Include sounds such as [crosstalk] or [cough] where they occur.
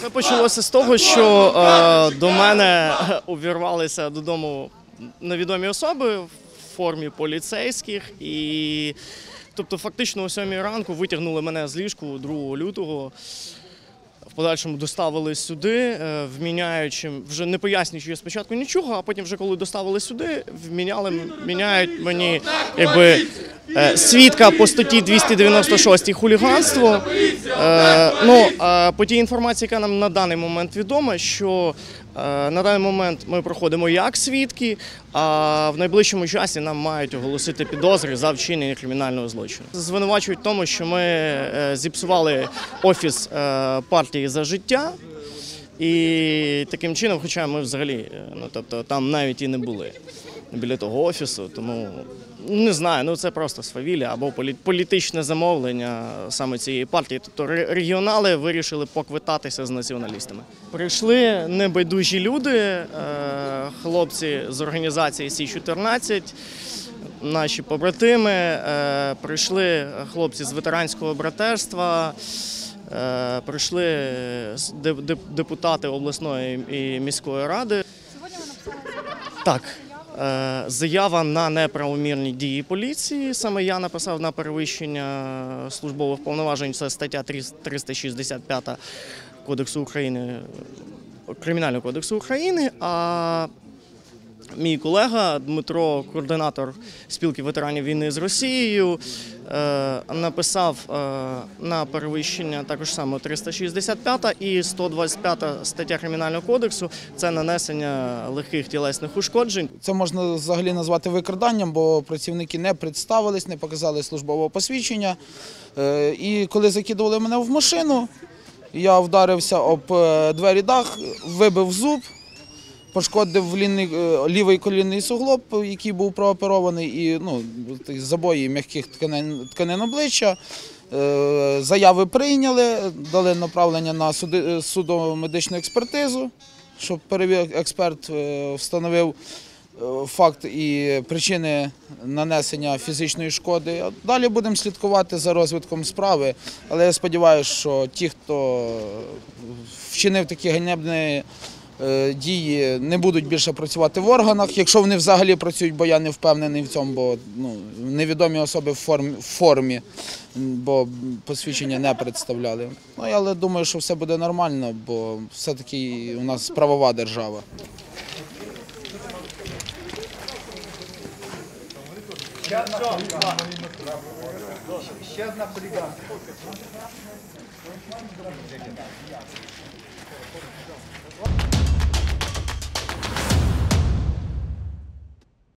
Це почалося з того, що е, до мене [laughs] увірвалися додому невідомі особи в формі поліцейських, і тобто, фактично о 7 ранку витягнули мене з ліжку 2 лютого. В подальшому доставили сюди, е, вміняючи, вже не пояснюючи спочатку нічого, а потім, вже коли доставили сюди, вміняли, міняють мені якби, е, свідка по статті 296 хуліганство. Е, ну, по тій інформації, яка нам на даний момент відома, що на даний момент ми проходимо як свідки, а в найближчому часі нам мають оголосити підозри за вчинення кримінального злочину. Звинувачують в тому, що ми зіпсували офіс е, партії за життя. І таким чином, хоча ми взагалі, е, ну тобто там навіть і не були біля того офісу, тому не знаю, ну це просто свавілля або полі- політичне замовлення саме цієї партії. Тобто регіонали вирішили поквитатися з націоналістами. Прийшли небайдужі люди, е, хлопці з організації Сі 14 Наші побратими е, прийшли хлопці з ветеранського братерства, Прийшли с- деп- деп- депутати обласної і міської ради. Сьогодні ви написали. Так, е, заява на неправомірні дії поліції. Саме я написав на перевищення службових повноважень. Це стаття 365 Кодексу України, Кримінального кодексу України. А Мій колега Дмитро, координатор спілки ветеранів війни з Росією, е, написав е, на перевищення також саме 365 і 125 стаття Кримінального кодексу це нанесення легких тілесних ушкоджень. Це можна взагалі назвати викраданням, бо працівники не представились, не показали службового посвідчення. Е, І коли закидували мене в машину, я вдарився об двері дах, вибив зуб, пошкодив е, лівий колінний суглоб, який був прооперований, і ну, забої м'яких тканин, тканин обличчя. Е, Заяви прийняли, дали направлення на суди- судово-медичну експертизу, щоб експерт е, встановив е, факт і причини нанесення фізичної шкоди. Далі будемо слідкувати за розвитком справи, але я сподіваюся, що ті, хто вчинив такі ганебні е, дії, не будуть більше працювати в органах, якщо вони взагалі працюють, бо я не впевнений в цьому, бо ну, невідомі особи в формі, в формі бо посвідчення не представляли. Ну, але думаю, що все буде нормально, бо все-таки у нас правова держава.